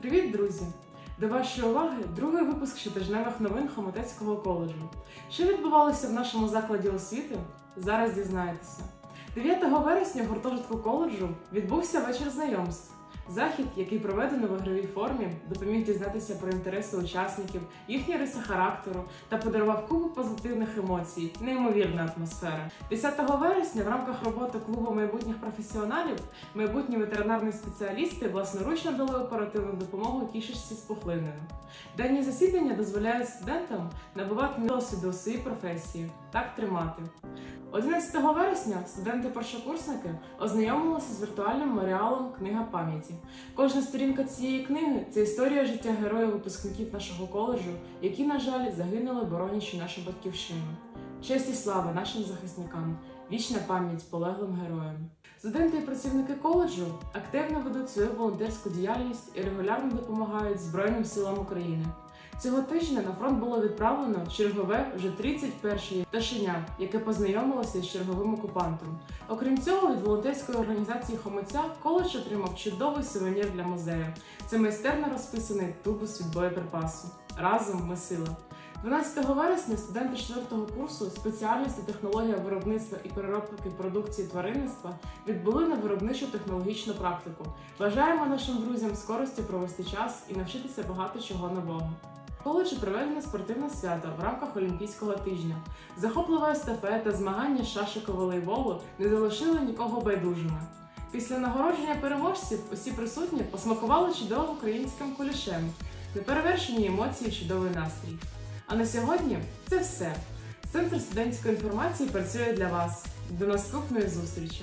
Привіт, друзі! До вашої уваги другий випуск щотижневих новин Хомутецького коледжу. Що відбувалося в нашому закладі освіти? Зараз дізнаєтеся. 9 вересня в гуртожитку коледжу відбувся вечір знайомств. Захід, який проведено в ігровій формі, допоміг дізнатися про інтереси учасників, їхні риси характеру та подарував купу позитивних емоцій, неймовірна атмосфера. 10 вересня в рамках роботи клубу майбутніх професіоналів майбутні ветеринарні спеціалісти власноручно дали оперативну допомогу кішечці з пухлиною. Денні засідання дозволяють студентам набувати досвіду у своїй професії, так тримати. 11 вересня студенти-першокурсники ознайомилися з віртуальним меморіалом Книга пам'яті. Кожна сторінка цієї книги це історія життя героїв випускників нашого коледжу, які, на жаль, загинули, боронячи нашу батьківщину. Честь і слава нашим захисникам, вічна пам'ять полеглим героям. Студенти і працівники коледжу активно ведуть свою волонтерську діяльність і регулярно допомагають Збройним силам України. Цього тижня на фронт було відправлено чергове вже 31-є пташеня, яке познайомилося з черговим окупантом. Окрім цього, від волонтерської організації Хомиця коледж отримав чудовий сувенір для музею. Це майстерно розписаний тубус від боєприпасу. Разом ми сила. 12 вересня студенти 4-го курсу спеціальності технологія виробництва і переробки продукції тваринництва відбули на виробничу технологічну практику. Бажаємо нашим друзям скорості провести час і навчитися багато чого нового. Коледжі проведено спортивне свято в рамках Олімпійського тижня. Захоплива естафета, змагання з шашику волейболу не залишили нікого байдужими. Після нагородження переможців усі присутні посмакували чудовим українським кулішем, неперевершені емоції, чудовий настрій. А на сьогодні це все. Центр студентської інформації працює для вас. До наступної зустрічі!